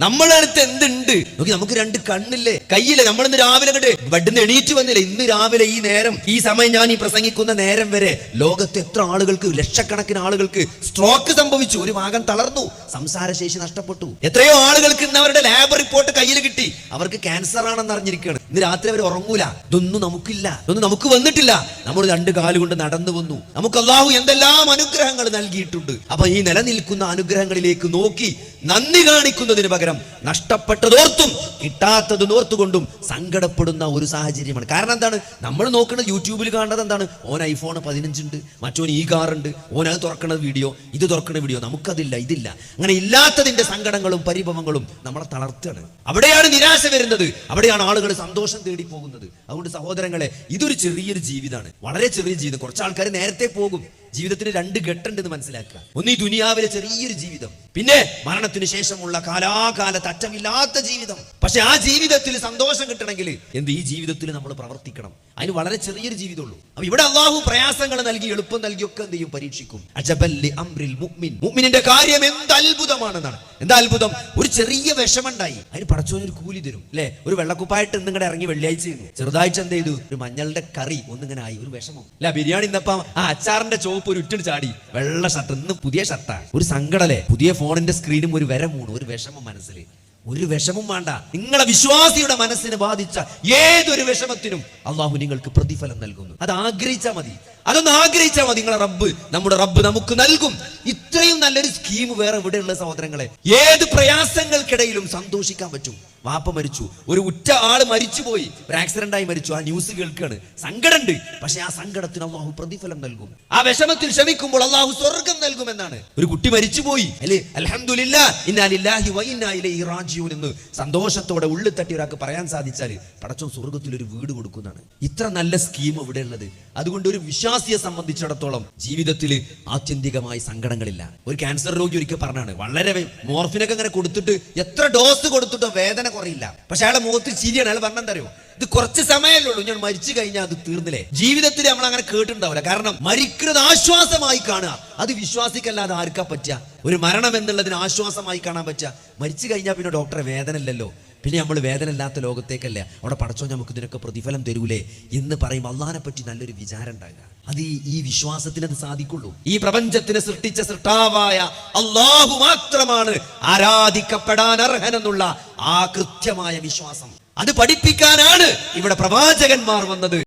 നമ്മളെ അടുത്ത് എന്തുണ്ട്? നോക്കി നമുക്ക് രണ്ട് കണ്ണില്ലേ? കയ്യില്ലേ? നമ്മൾ ഇന്ന് രാവിലെ കണ്ട് ബെഡിന്ന് എണീറ്റ് വന്നില്ല? ഇന്ന് രാവിലെ ഈ നേരം ഈ സമയം ഞാൻ ഈ പ്രസംഗിക്കുന്ന നേരം വരെ ലോകത്ത് എത്ര ആളുകൾക്ക് ലക്ഷക്കണക്കിന് ആളുകൾക്ക് സ്ട്രോക്ക് സംഭവിച്ചു. ഒരു ഭാഗം തളർന്നു. സംസാരശേഷി നഷ്ടപ്പെട്ടു. എത്രയോ ആളുകൾക്ക് ഇന്ന് അവരുടെ ലാബ് റിപ്പോർട്ട് കയ്യിൽ കിട്ടി. അവർക്ക് ക്യാൻസർ ആണെന്ന് അറിഞ്ഞിരിക്കുകയാണ്. ഇന്ന് രാത്രി അവർ ഉറങ്ങൂല. ഇതൊന്നും നമുക്കില്ല. ഇതൊന്നും നമുക്ക് വന്നിട്ടില്ല. നമ്മൾ രണ്ട് കാലുകൊണ്ട് നടന്നു വന്നു. നമുക്ക് അള്ളാഹു എന്തെല്ലാം അനുഗ്രഹങ്ങൾ നൽകിയിട്ടുണ്ട്. അപ്പൊ ഈ നിലനിൽക്കുന്ന അനുഗ്രഹങ്ങളിലേക്ക് നോക്കി നന്ദി കാണിക്കുന്നതിന് പകരം നഷ്ടപ്പെട്ടതോർത്തും കിട്ടാത്തത് ഓർത്തുകൊണ്ടും സങ്കടപ്പെടുന്ന ഒരു സാഹചര്യമാണ്. കാരണം എന്താണ്? നമ്മൾ നോക്കുന്നത് യൂട്യൂബിൽ കാണുന്നത് എന്താണ്? ഓൻ ഐഫോൺ പതിനഞ്ചുണ്ട് മറ്റോൻ ഈ കാറുണ്ട് ഓൻ അത് തുറക്കണ വീഡിയോ ഇത് തുറക്കണ വീഡിയോ. നമുക്കതില്ല ഇതില്ല. അങ്ങനെ ഇല്ലാത്തതിന്റെ സങ്കടങ്ങളും പരിഭവങ്ങളും നമ്മളെ തളർത്തുകയാണ്. അവിടെയാണ് നിരാശ വരുന്നത്. അവിടെയാണ് ആളുകൾ സന്തോഷം തേടി പോകുന്നത് അതുകൊണ്ട് സഹോദരങ്ങളെ ഇതൊരു ചെറിയൊരു ജീവിതമാണ്. വളരെ ചെറിയ ജീവിതം. കുറച്ച് ആൾക്കാർ നേരത്തെ പോകും. ജീവിതത്തിന് രണ്ട് ഘട്ടമുണ്ടെന്ന് മനസ്സിലാക്കുക. ഒന്ന് ഈ ദുനിയാവിലെ ചെറിയൊരു ജീവിതം. പിന്നെ മരണത്തിന് ശേഷമുള്ള കാലാകാല തറ്റമില്ലാത്ത ജീവിതം. പക്ഷെ ആ ജീവിതത്തിൽ സന്തോഷം കിട്ടണമെങ്കിൽ എന്ത്? ഈ ജീവിതത്തിൽ നമ്മൾ പ്രവർത്തിക്കണം. അതിന് വളരെ ചെറിയൊരു ജീവിതമുള്ളൂ. അപ്പൊ ഇവിടെ അള്ളാഹു പ്രയാസങ്ങൾ നൽകി എളുപ്പം നൽകിയൊക്കെ എന്ത് ചെയ്യും? പരീക്ഷിക്കും. അജബല്ലി അംറിൽ മുഅ്മിൻ. മുഅ്മിനിന്റെ കാര്യം എന്ത് അത്ഭുതമാണെന്നാണ്. എന്താ അത്ഭുതം? ഒരു ചെറിയ വിഷമുണ്ടായി അതിന് പടച്ചോനൊരു കൂലി തരും അല്ലെ? ഒരു വെള്ളക്കുപ്പായിട്ട് ഇന്നിങ്ങടെ ഇറങ്ങി വെള്ളിയാഴ്ച ചെയ്യുന്നു. ചെറുതായിട്ട് എന്ത് ചെയ്തു? ഒരു മഞ്ഞളുടെ കറി ഒന്നിങ്ങനെ ആയി ഒരു വിഷമം. അല്ല ബിരിയാണി ഇന്നപ്പം ആ അച്ചാറിന്റെ ചോപ്പ് ഒരു ഉറ്റിട്ട് ചാടി. വെള്ള ഷർട്ട് ഇന്ന് പുതിയ ഷർട്ടാണ്. ഒരു സങ്കടല്ലേ പുതിയ ഫോണിന്റെ സ്ക്രീനും ഒരു വര മൂണ് ഒരു വിഷമം മനസ്സിൽ ഒരു വിഷമം വേണ്ട. നിങ്ങളെ വിശ്വാസിയുടെ മനസ്സിനെ ബാധിച്ച ഏതൊരു വിഷമത്തിനും അള്ളാഹു നിങ്ങൾക്ക് പ്രതിഫലം നൽകുന്നു. അത് ആഗ്രഹിച്ചാൽ മതി. അതൊന്ന് ആഗ്രഹിച്ചാൽ മതി നിങ്ങളെ റബ്ബ്. നമ്മുടെ റബ്ബ് നമുക്ക് നൽകും. ഇത്രയും നല്ലൊരു സ്കീം വേറെ ഇവിടെയുള്ള സഹോദരങ്ങളെ. ഏത് പ്രയാസങ്ങൾക്കിടയിലും സന്തോഷിക്കാൻ പറ്റും. വാപ്പ മരിച്ചു. ഒരു ഉറ്റ ആൾ മരിച്ചുപോയി. ഒരു ആക്സിഡന്റ് ആയി മരിച്ചു. ആ ന്യൂസ് കേൾക്കാണ്. സങ്കടമുണ്ട് പക്ഷെ ആ സങ്കടത്തിന് അള്ളാഹു പ്രതിഫലം നൽകും. ആ വിഷമത്തിൽ ക്ഷമിക്കുമ്പോൾ അള്ളാഹു സ്വർഗം നൽകുമെന്നാണ്. ഒരു കുട്ടി മരിച്ചുപോയി. അല്ലേ? റാജിഊൻ എന്ന് സന്തോഷത്തോടെ ഉള്ളു തട്ടി ഒരാൾക്ക് പറയാൻ സാധിച്ചാൽ പടച്ചോ സ്വർഗത്തിൽ ഒരു വീട് കൊടുക്കുന്നതാണ്. ഇത്ര നല്ല സ്കീം ഇവിടെ ഉള്ളത്. അതുകൊണ്ട് ഒരു വിശ്വാസിയെ സംബന്ധിച്ചിടത്തോളം ജീവിതത്തിൽ ആത്യന്തികമായി സങ്കടങ്ങളില്ല. ഒരു ക്യാൻസർ രോഗി ഒരിക്കൽ പറഞ്ഞാണ്. വളരെ മോർഫിനൊക്കെ അങ്ങനെ കൊടുത്തിട്ട് എത്ര ഡോസ് കൊടുത്തിട്ടോ വേദന കുറയില്ല. പക്ഷെ അയാളെ മുഖത്ത് ചിരിയാണ്. അയാൾ പറഞ്ഞെന്തറിയോ ഇത് കുറച്ച് സമയമല്ലേ ഉള്ളൂ. ഞാൻ മരിച്ചു കഴിഞ്ഞാൽ അത് തീർന്നില്ലേ? ജീവിതത്തിൽ നമ്മൾ അങ്ങനെ കേട്ടിട്ടുണ്ടാവില്ല. കാരണം മരിക്കുന്നത് ആശ്വാസമായി കാണുക. അത് വിശ്വാസിക്കല്ലാതെ ആർക്കാ പറ്റുക? ഒരു മരണം എന്നുള്ളതിന് ആശ്വാസമായി കാണാൻ പറ്റുക. മരിച്ചു കഴിഞ്ഞാൽ പിന്നെ ഡോക്ടറെ വേദന ഇല്ലല്ലോ. പിന്നെ നമ്മൾ വേദന ഇല്ലാത്ത ലോകത്തേക്കല്ല? അവിടെ പഠിച്ചോ നമുക്ക് ഇതിനൊക്കെ പ്രതിഫലം തരൂലേ എന്ന് പറയും അള്ളഹാനെ പറ്റി നല്ലൊരു വിചാരം ഉണ്ടാകുക. അത് ഈ വിശ്വാസത്തിന് അത് സാധിക്കുള്ളൂ. ഈ പ്രപഞ്ചത്തിന് സൃഷ്ടിച്ച സൃഷ്ടാവായ അള്ളാഹു മാത്രമാണ് ആരാധിക്കപ്പെടാൻ അർഹനെന്നുള്ള ആ കൃത്യമായ വിശ്വാസം. അത് പഠിപ്പിക്കാനാണ് ഇവിടെ പ്രവാചകന്മാർ വന്നത്.